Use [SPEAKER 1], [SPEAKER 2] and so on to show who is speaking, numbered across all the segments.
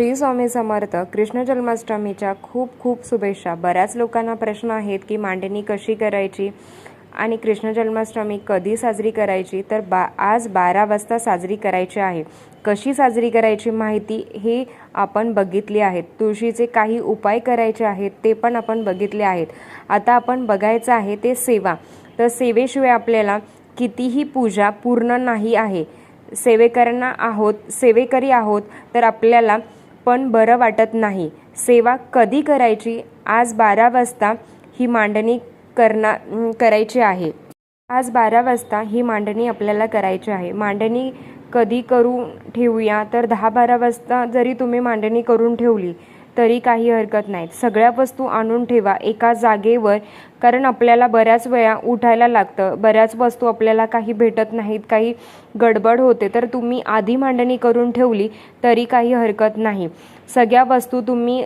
[SPEAKER 1] श्री स्वामी समर्थ कृष्ण जन्माष्टमीच्या खूप खूप शुभेच्छा. बऱ्याच लोकांना प्रश्न आहेत की मांडणी कशी करायची आणि कृष्ण जन्माष्टमी कधी साजरी करायची? तर बा आज बारा वाजता साजरी करायची आहे. कशी साजरी करायची माहिती हे आपण बघितली आहेत. तुळशीचे काही उपाय करायचे आहेत ते पण आपण बघितले आहेत. आता आपण बघायचं आहे ते सेवा. तर सेवेशिवाय आपल्याला कितीही पूजा पूर्ण नाही आहे. सेवेकरांना आहोत सेवेकरी आहोत तर आपल्याला पण बरं वाटत नाही. सेवा कधी करायची? आज बारा वाजता ही मांडणी करणार करायची आहे. आज बारा वाजता ही मांडणी आपल्याला करायची आहे. मांडणी कधी करून ठेवूया? तर दहा बारा वाजता जरी तुम्ही मांडणी करून ठेवली तरी काही हरकत नाही. सगळ्या वस्तू आणून ठेवा एका जागेवर कारण आपल्याला बऱ्याच वेळा उठायला लागतं. बऱ्याच वस्तू आपल्याला काही भेटत नाहीत काही गडबड होते तर तुम्ही आधी मांडणी करून ठेवली तरी काही हरकत नाही. सगळ्या वस्तू तुम्ही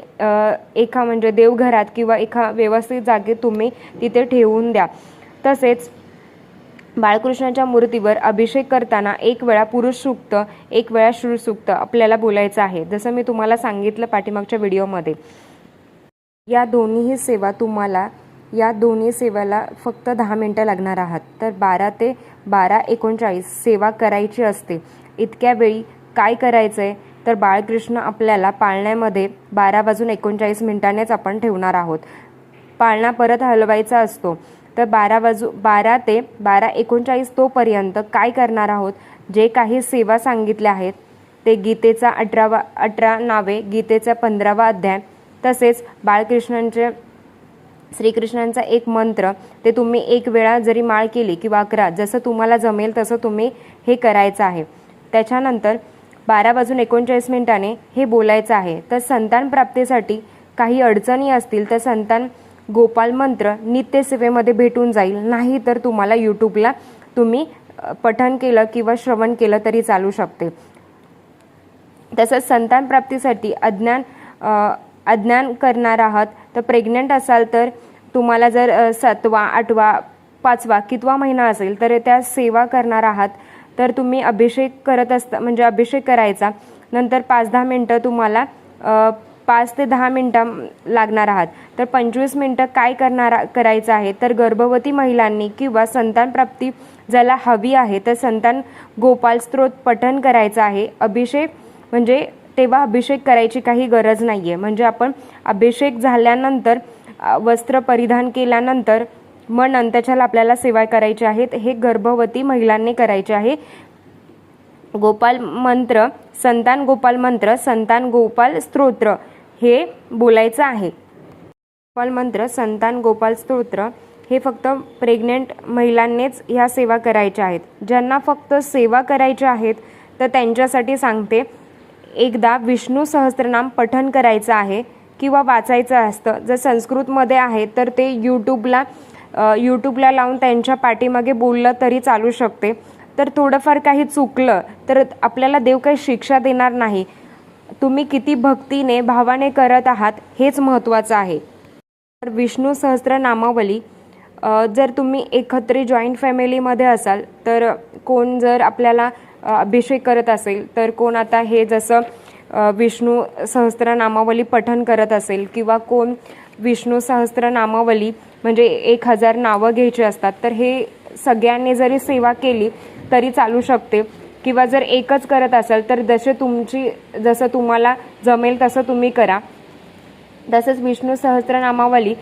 [SPEAKER 1] एका म्हणजे देवघरात किंवा एका व्यवस्थित जागेत तुम्ही तिथे ठेवून द्या. तसेच बाळकृष्णाच्या मूर्तीवर अभिषेक करताना एक वेळा पुरुष सूक्त एक वेळा श्री आपल्याला बोलायचं आहे. जसं मी तुम्हाला सांगितलं पाठीमागच्या व्हिडिओमध्ये. या दोन्हीही सेवा तुम्हाला या दोन्ही सेवेला फक्त दहा मिनटं लागणार आहात. तर बारा ते बारा एकोणचाळीस सेवा करायची असते. इतक्या वेळी काय करायचं आहे तर बाळकृष्ण आपल्याला पाळण्यामध्ये बारा वाजून एकोणचाळीस मिनिटांनीच आपण ठेवणार आहोत. पाळणा परत हलवायचा असतो. तर बारा वाजू बारा ते बारा एकोणचाळीस तोपर्यंत काय करणार आहोत? जे काही सेवा सांगितल्या आहेत ते गीतेचा अठरावा अठरा नावे गीतेचा पंधरावा अध्याय तसेच बाळकृष्णांचे श्रीकृष्णांचा एक मंत्र ते तुम्ही एक वेळा जरी माळ केली किंवा अकरा जसं तुम्हाला जमेल तसं तुम्ही हे करायचं आहे. त्याच्यानंतर बारा वाजून एकोणचाळीस मिनिटाने हे बोलायचं आहे. तर संतान प्राप्तीसाठी काही अडचणी असतील तर संतान गोपाल मंत्र नित्यसेवेमध्ये भेटून जाईल. नाही तर तुम्हाला यूट्यूबला तुम्ही पठन केलं किंवा श्रवण केलं तरी चालू शकते. तसंच संतान प्राप्तीसाठी अज्ञान अज्ञान करणार आहात तर प्रेग्नंट असाल तर तुम्हाला जर सातवा आठवा पाचवा कितवा महिना असेल तर त्या सेवा करणार आहात. तर तुम्ही अभिषेक करत असता म्हणजे अभिषेक करायचा. नंतर पाच दहा मिनटं तुम्हाला पाच ते दहा मिनटं लागणार आहात. तर पंचवीस मिनटं काय करणार करायचं आहे? तर गर्भवती महिलांनी किंवा संतान प्राप्ती ज्याला हवी आहे तर संतान गोपाल स्त्रोत पठण करायचं आहे. अभिषेक म्हणजे तेव्हा अभिषेक करायची काही गरज नाही आहे म्हणजे आपण अभिषेक झाल्यानंतर वस्त्र परिधान केल्यानंतर मग नंतरच्याला आपल्याला सेवा करायची आहेत हे गर्भवती महिलांनी करायचे आहे. गोपाल मंत्र संतान गोपाल मंत्र संतान गोपाल स्तोत्र हे बोलायचं आहे. गोपाल मंत्र संतान गोपाल स्तोत्र हे फक्त प्रेग्नेंट महिलांनीच ह्या सेवा करायच्या आहेत. ज्यांना फक्त सेवा करायच्या आहेत तर त्यांच्यासाठी सांगते एकदा विष्णू सहस्त्रनाम पठन करायचं आहे किंवा वाचायचं असतं. जर संस्कृतमध्ये आहे तर ते यूट्यूबला यूट्यूबला लावून त्यांच्या पाठीमागे बोललं तरी चालू शकते. तर थोडंफार काही चुकलं तर आपल्याला देव काही शिक्षा देणार नाही. तुम्ही किती भक्तीने भावाने करत आहात हेच महत्त्वाचं आहे. तर विष्णू सहस्त्र नामावली जर तुम्ही एकत्रित जॉईंट फॅमिलीमध्ये असाल तर कोण जर आपल्याला अभिषेक करत असेल तर कोण आता हे जसं विष्णू सहस्त्र नामावली पठन करत असेल किंवा कोण विष्णू सहस्त्र नामावली म्हणजे एक हजार नावं घ्यायची असतात तर हे सगळ्यांनी जरी सेवा केली तरी चालू शकते. किंवा जर एकच करत असाल तर जसे तुमची जसं तुम्हाला जमेल तसं तुम्ही करा. तसंच विष्णू सहस्रनामावली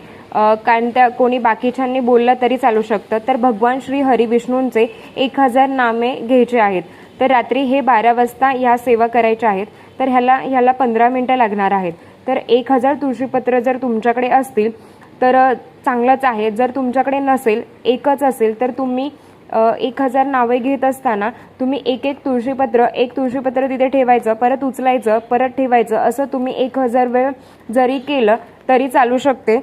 [SPEAKER 1] कारण त्या कोणी बाकीच्यांनी बोललं तरी चालू शकतं. तर भगवान श्री हरी विष्णूंचे एक हजार नामे घ्यायचे आहेत. तर रात्री हे बारा वाजता ह्या सेवा करायच्या आहेत. तर ह्याला ह्याला पंधरा मिनटं लागणार आहेत. तर एक हजार तुळशीपत्र जर तुमच्याकडे असतील तर चांगलंच आहे. जर तुमच्याकडे नसेल एकच असेल तर तुम्ही एक हजार नावे घेत असताना तुम्ही एक एक तुळशीपत्र एक तुळशीपत्र तिथे ठेवायचं परत उचलायचं परत ठेवायचं असं तुम्ही एक हजार वेळ जरी केलं तरी चालू शकते.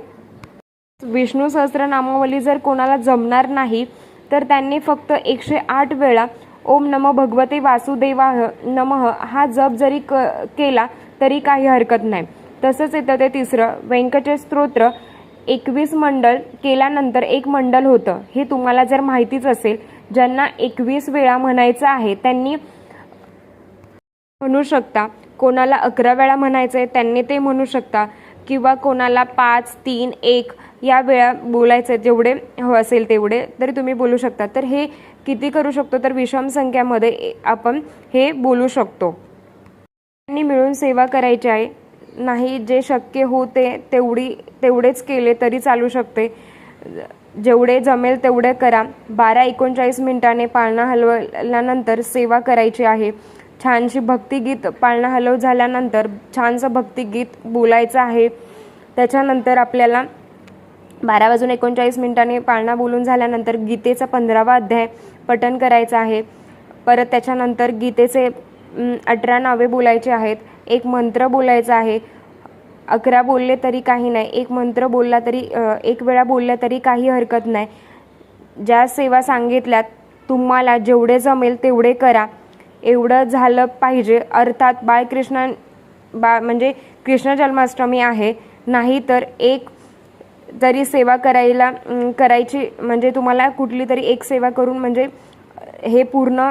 [SPEAKER 1] विष्णू सहस्रनामावली जर कोणाला जमणार नाही तर त्यांनी फक्त एकशे आठ वेळा ओम नम भगवते वासुदेवाह नमः हा जप जरी क केला तरी काही हरकत नाही. तसंच येतं ते तिसरं व्यंकटेश स्तोत्र एकवीस मंडल केल्यानंतर एक मंडल होतं. हे तुम्हाला जर माहितीच असेल ज्यांना एकवीस वेळा म्हणायचं आहे त्यांनी म्हणू शकता कोणाला अकरा वेळा म्हणायचं आहे त्यांनी ते म्हणू शकता किंवा कोणाला पाच तीन एक या वेळा बोलायचं आहे जेवढे हो असेल तेवढे तरी तुम्ही बोलू शकता. तर हे किती करू शकतो? तर विषम संख्यामध्ये ए- आपण हे बोलू शकतो. त्यांनी मिळून सेवा करायची आहे. नाही जे शक्य होते तेवढी तेवढेच केले तरी चालू शकते. जेवढे जमेल तेवढे करा. बारा एकोणचाळीस मिनिटाने पाळणा हलवल्यानंतर सेवा करायची आहे. छानशी भक्तिगीत पाळणा हलव झाल्यानंतर छानसं भक्तिगीत बोलायचं आहे. त्याच्यानंतर आपल्याला बारा वाजून एकोणचाळीस मिनिटांनी पाळणा बोलून झाल्यानंतर गीतेचा पंधरावा अध्याय पठण करायचा आहे. परत त्याच्यानंतर गीतेचे अठरा नावे बोलायचे आहेत एक मंत्र बोलायचा आहे अकरा बोलले तरी काही नाही एक मंत्र बोलला तरी एक वेळा बोलला तरी काही हरकत नाही. ज्या सेवा सांगितल्यात तुम्हाला जेवढे जमेल तेवढे करा. एवढं झालं पाहिजे. अर्थात बाळकृष्ण बा म्हणजे कृष्ण जन्माष्टमी आहे. नाही तर एक तरी सेवा करायला करायची म्हणजे तुम्हाला कुठली तरी एक सेवा करून म्हणजे हे पूर्ण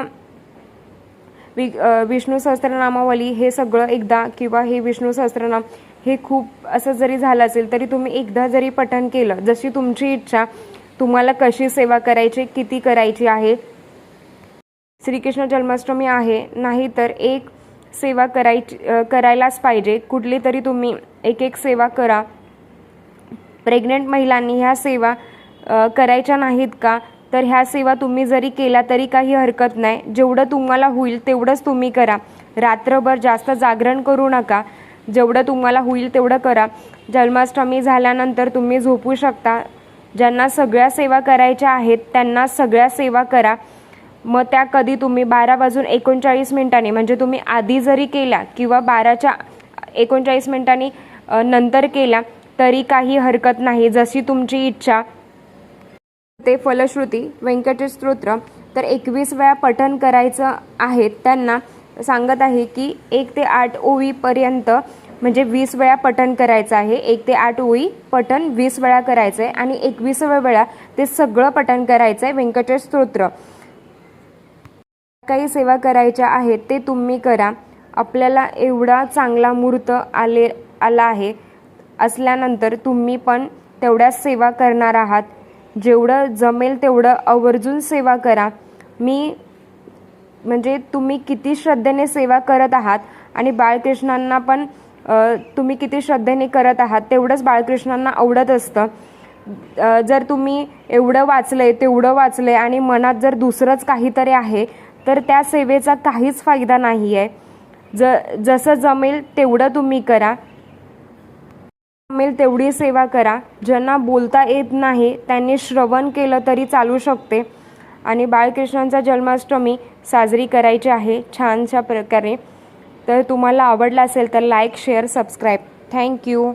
[SPEAKER 1] वि विष्णू सहस्त्रनामावली हे सगळं एकदा किंवा हे विष्णू सहस्त्रनाम हे खूप असं जरी झालं असेल तरी तुम्ही एकदा जरी पठण केलं जशी तुमची इच्छा तुम्हाला कशी सेवा करायची किती करायची आहे श्रीकृष्ण जन्माष्टमी आहे नाही तर एक सेवा करायची करायलाच पाहिजे. कुठली तरी तुम्ही एक एक सेवा करा. प्रेग्नेंट महिलांनी ह्या सेवा करायच्या नाहीत का? तर ह्या सेवा तुम्ही जरी केला तरी काही हरकत नाही. जेवढं तुम्हाला होईल तेवढंच तुम्ही करा. रात्रभर जास्त जागरण करू नका. जेवढं तुम्हाला होईल तेवढं करा. जन्माष्टमी झाल्यानंतर तुम्ही झोपू शकता. ज्यांना सगळ्या सेवा करायच्या आहेत त्यांना सगळ्या सेवा करा. मग त्या कधी तुम्ही बारा वाजून एकोणचाळीस मिनिटांनी म्हणजे तुम्ही आधी जरी केल्या किंवा बाराच्या एकोणचाळीस मिनिटांनी नंतर केल्या तरी काही हरकत नाही. जशी तुमची इच्छा ते फलश्रुती व्यंकटेश स्तोत्र तर एकवीस वेळा पठण करायचं आहे. त्यांना सांगत आहे की एक ते आठ ओळीपर्यंत म्हणजे वीस वेळा पठण करायचं आहे. एक ते आठ ओळी पठण वीस वेळा करायचं आहे आणि एकवीसव्या वेळा ते सगळं पठण करायचं आहे व्यंकटेश स्तोत्र. काही सेवा करायच्या आहेत ते तुम्ही करा. आपल्याला एवढा चांगला मुहूर्त आले आला आहे. असल्यानंतर तुम्ही पण तेवढ्याच सेवा करणार आहात. जेवढं जमेल तेवढं आवर्जून सेवा करा. मी म्हणजे तुम्ही किती श्रद्धेने सेवा करत आहात आणि बाळकृष्णांना पण तुम्ही किती श्रद्धेने करत आहात तेवढंच बाळकृष्णांना आवडत असतं. जर तुम्ही एवढं वाचलंय तेवढं वाचलंय आणि मनात जर दुसरंच काहीतरी आहे तर त्या सेवेचा काहीच फायदा नाही आहे ज जसं जमेल तेवढं तुम्ही करा. जमेल तेवढी सेवा करा. ज्यांना बोलता येत नाही त्यांनी श्रवण केलं तरी चालू शकते. आणि बाळकृष्णांचा जन्माष्टमी साजरी करायची आहे छानशा प्रकारे. तर तुम्हाला आवडला असेल तर लाईक शेअर सबस्क्राईब थँक्यू